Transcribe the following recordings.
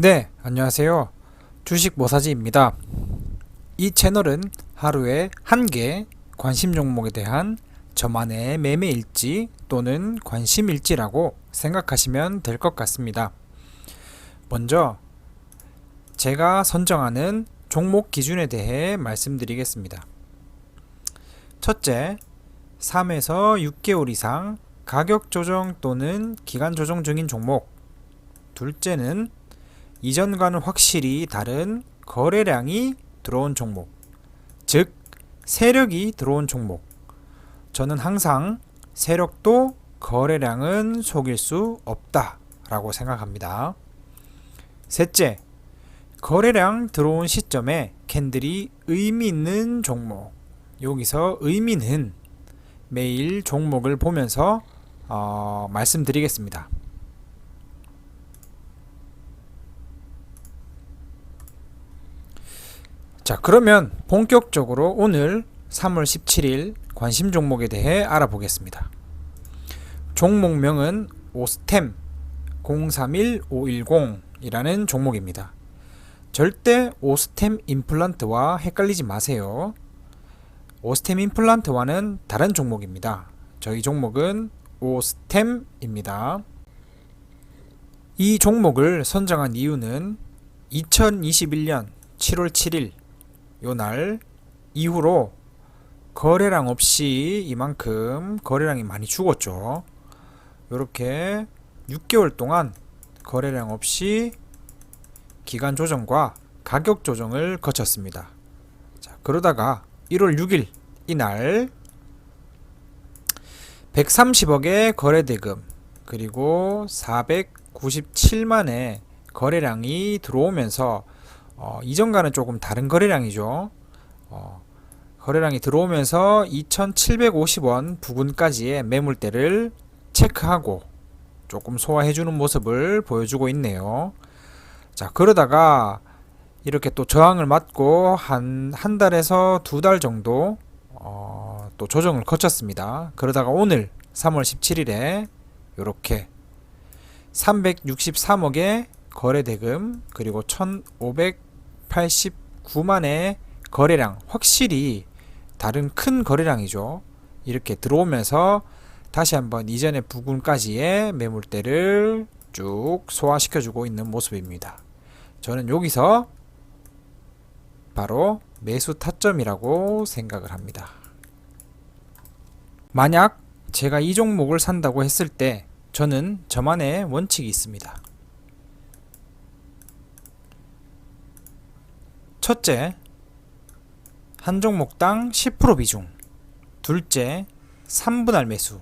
네, 안녕하세요. 주식 모사지입니다. 이 채널은 하루에 한 개 관심 종목에 대한 저만의 매매 일지 또는 관심 일지라고 생각하시면 될 것 같습니다. 먼저 제가 선정하는 종목 기준에 대해 말씀드리겠습니다. 첫째, 3에서 6개월 이상 가격 조정 또는 기간 조정 중인 종목. 둘째는 이전과는 확실히 다른 거래량이 들어온 종목. 즉, 세력이 들어온 종목. 저는 항상 세력도 거래량은 속일 수 없다 라고 생각합니다. 셋째, 거래량 들어온 시점에 캔들이 의미 있는 종목. 여기서 의미는 매일 종목을 보면서 어, 말씀드리겠습니다. 자, 그러면 본격적으로 오늘 3월 17일 관심 종목에 대해 알아보겠습니다. 종목명은 오스템 031510이라는 종목입니다. 절대 오스템 임플란트와 헷갈리지 마세요. 오스템 임플란트와는 다른 종목입니다. 저희 종목은 오스템입니다. 이 종목을 선정한 이유는 2021년 7월 7일 요 날 이후로 거래량 없이 이만큼 거래량이 많이 죽었죠. 이렇게 6개월 동안 거래량 없이 기간 조정과 가격 조정을 거쳤습니다. 자, 그러다가 1월 6일 이날 130억의 거래 대금 그리고 497만의 거래량이 들어오면서 어, 이전과는 조금 다른 거래량이죠. 어, 거래량이 들어오면서 2,750원 부근까지의 매물대를 체크하고 조금 소화해주는 모습을 보여주고 있네요. 자, 그러다가 이렇게 또 저항을 맞고 한, 한 달에서 두 달 정도 어, 또 조정을 거쳤습니다. 그러다가 오늘 3월 17일에 이렇게 363억의 거래 대금 그리고 1,589만의 거래량 확실히 다른 큰 거래량이죠. 이렇게 들어오면서 다시 한번 이전의 부근까지의 매물대를 쭉 소화시켜주고 있는 모습입니다. 저는 여기서 바로 매수 타점이라고 생각을 합니다. 만약 제가 이 종목을 산다고 했을 때 저는 저만의 원칙이 있습니다. 첫째, 한 종목당 10% 비중. 둘째, 3분할 매수.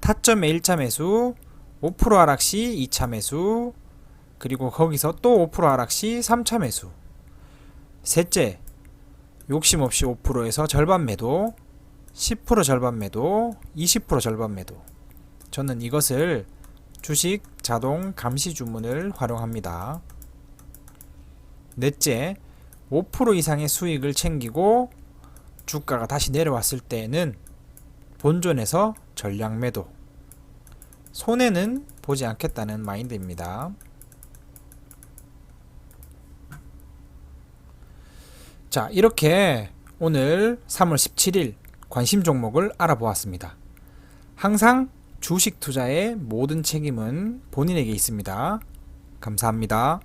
타점의 1차 매수, 5% 하락 시 2차 매수, 그리고 거기서 또 5% 하락 시 3차 매수. 셋째, 욕심 없이 5%에서 절반 매도, 10% 절반 매도, 20% 절반 매도. 저는 이것을 주식 자동 감시 주문을 활용합니다. 넷째, 5% 이상의 수익을 챙기고 주가가 다시 내려왔을 때에는 본존에서 전량 매도. 손해는 보지 않겠다는 마인드입니다. 자, 이렇게 오늘 3월 17일 관심 종목을 알아보았습니다. 항상 주식 투자의 모든 책임은 본인에게 있습니다. 감사합니다.